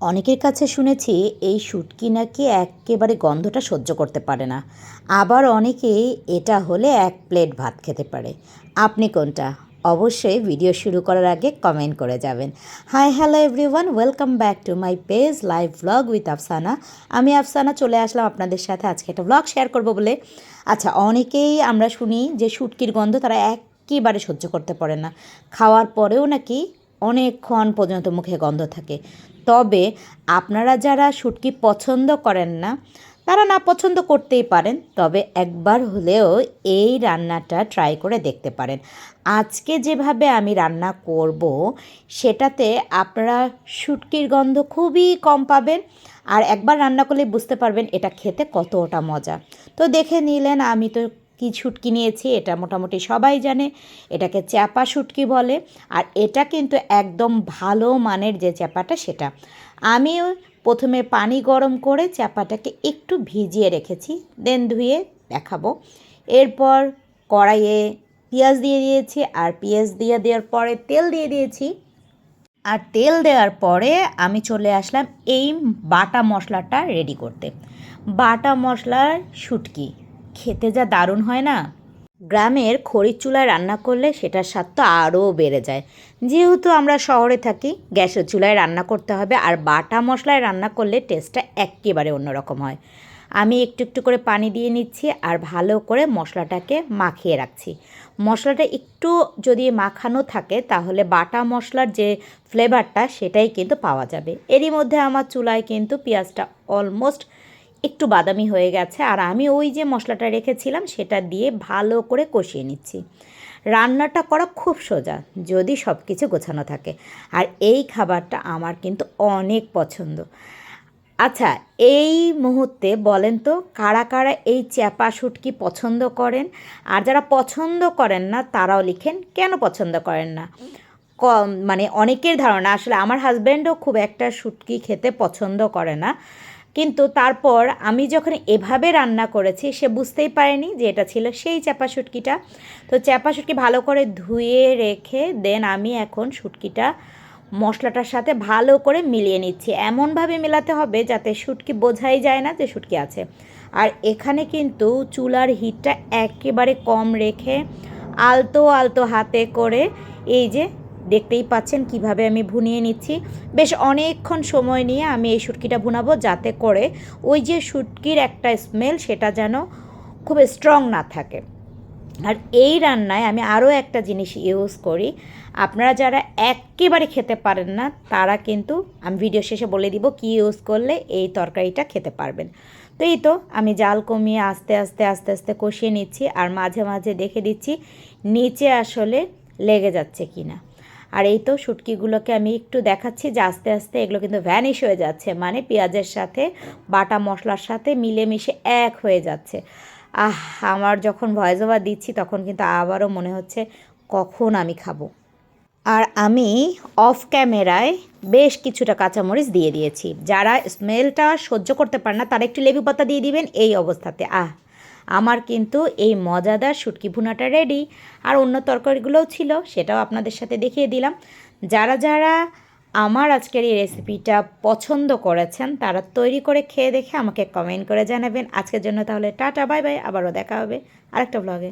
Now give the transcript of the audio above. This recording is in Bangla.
অনেকের কাছে শুনেছি এই শুটকি নাকি একেবারে গন্ধটা সহ্য করতে পারে না। আবার অনেকেই এটা হলে এক প্লেট ভাত খেতে পারে। আপনি কোনটা? অবশ্যই ভিডিও শুরু করার আগে কমেন্ট করে যাবেন। Hi hello everyone welcome back to my page live blog with Afsana আমি আফসানা চলে আসলাম আপনাদের সাথে। আজকে একটা ব্লগ শেয়ার করব বলে। আচ্ছা অনেকেই আমরা শুনি যে শুটকির গন্ধ তারা একেবারে সহ্য করতে পারে না। খাওয়ার পরেও নাকি অনেকক্ষণ পর্যন্ত মুখে গন্ধ থাকে। তবে আপনারা যারা শুটকি পছন্দ করেন না, তারা না পছন্দ করতেই পারেন। তবে একবার হলেও এই রান্নাটা ট্রাই করে দেখতে পারেন। আজকে যেভাবে আমি রান্না করব, সেটাতে আপনারা শুটকির গন্ধ খুবই কম পাবেন আর একবার রান্না করলে বুঝতে পারবেন এটা খেতে কতটা মজা। তো দেখে নিলেন, আমি তো কি শুটকি নিয়েছি এটা মোটামুটি সবাই জানে। এটাকে চ্যাপা শুটকি বলে। আর এটা কিন্তু একদম ভালো মানের যে চ্যাপাটা সেটা। আমিও প্রথমে পানি গরম করে চ্যাপাটাকে একটু ভিজিয়ে রেখেছি দেন ধুয়ে দেখাবো। এরপর কড়াইয়ে পেঁয়াজ দিয়ে দিয়েছি, আর পেঁয়াজ দিয়ে দেওয়ার পরে তেল দিয়ে দিয়েছি। আর তেল দেওয়ার পরে আমি চলে আসলাম এই বাটা মশলাটা রেডি করতে। বাটা মশলার শুটকি খেতে যা দারুণ হয় না? গ্রামের খড়ির চুলায় রান্না করলে সেটার স্বাদ তো আরও বেড়ে যায়। যেহেতু আমরা শহরে থাকি, গ্যাসের চুলায় রান্না করতে হবে আর বাটা মশলায় রান্না করলে টেস্টটা একেবারে অন্যরকম হয়। আমি একটু একটু করে পানি দিয়ে নিচ্ছি আর ভালো করে মশলাটাকে মাখিয়ে রাখছি। মশলাটা একটু যদি মাখানো থাকে তাহলে বাটা মশলার যে ফ্লেভারটা সেটাই কিন্তু পাওয়া যাবে। এরই মধ্যে আমার চুলায় কিন্তু পেঁয়াজটা অলমোস্ট একটু বাদামি হয়ে গেছে আর আমি ওই যে মশলাটা রেখেছিলাম সেটা দিয়ে ভালো করে কষিয়ে নিচ্ছি। রান্নাটা করা খুব সোজা, যদি সব কিছু গোছানো থাকে। আর এই খাবারটা আমার কিন্তু অনেক পছন্দ। আচ্ছা এই মুহূর্তে বলেন তো কারা কারা এই চ্যাপা শুটকি পছন্দ করেন? আর যারা পছন্দ করেন না, তারাও লিখেন, কেন পছন্দ করেন না? কম মানে অনেকের ধারণা, আসলে আমার হাজব্যান্ডও খুব একটা শুটকি খেতে পছন্দ করে না। কিন্তু তারপর আমি যখন এভাবে রান্না করেছি, সে বুঝতেই পারেনি যে এটা ছিল সেই চ্যাপা শুটকিটা। তো চ্যাপা শুটকি ভালো করে ধুয়ে রেখে দেন আমি এখন শুটকিটা মশলাটার সাথে ভালো করে মিলিয়ে নিচ্ছি। এমনভাবে মেলাতে হবে যাতে শুটকি বোঝাই যায় না যে শুটকি আছে। আর এখানে কিন্তু চুলার হিটটা একেবারে কম রেখে আলতো আলতো হাতে করে এই যে দেখতেই পাচ্ছেন কীভাবে আমি ভুনিয়ে নিচ্ছি। বেশ অনেকক্ষণ সময় নিয়ে আমি এই শুটকিটা ভুনাবো যাতে করে ওই যে শুটকির একটা স্মেল সেটা যেন খুব স্ট্রং না থাকে। আর এই রান্নায় আমি আরও একটা জিনিস ইউজ করি। আপনারা যারা একেবারে খেতে পারেন না, তারা কিন্তু আমি ভিডিও শেষে বলে দিব কি ইউজ করলে এই তরকারিটা খেতে পারবেন। তো এই তো আমি জাল কমিয়ে আস্তে আস্তে আস্তে আস্তে কষিয়ে নিচ্ছি আর মাঝে মাঝে দেখে দিচ্ছি নিচে আসলে লেগে যাচ্ছে কি না আর এই তো শুটকিগুলোকে আমি একটু দেখাচ্ছি যে আস্তে আস্তে এগুলো কিন্তু ভ্যানিশ হয়ে যাচ্ছে মানে পেঁয়াজের সাথে, বাটা মশলার সাথে মিলেমিশে এক হয়ে যাচ্ছে। আহ, আমার যখন ভয়েস ওভার দিচ্ছি তখন কিন্তু আবারও মনে হচ্ছে কখন আমি খাব। আর আমি অফ ক্যামেরায় বেশ কিছুটা কাঁচামরিচ দিয়ে দিয়েছি। যারা স্মেলটা সহ্য করতে পারে না তারা একটু লেবু পাতা দিয়ে দিবেন এই অবস্থাতে। আহ আমার কিন্তু এই মজাদার শুটকি ভুনাটা রেডি আর অন্য তরকারিগুলোও ছিল, সেটাও আপনাদের সাথে দেখিয়ে দিলাম। যারা যারা আমার আজকের এই রেসিপিটা পছন্দ করেছেন, তারা তৈরি করে খেয়ে দেখে আমাকে কমেন্ট করে জানাবেন। আজকের জন্য তাহলে টাটা বাই বাই আবারও দেখা হবে আরেকটা ব্লগে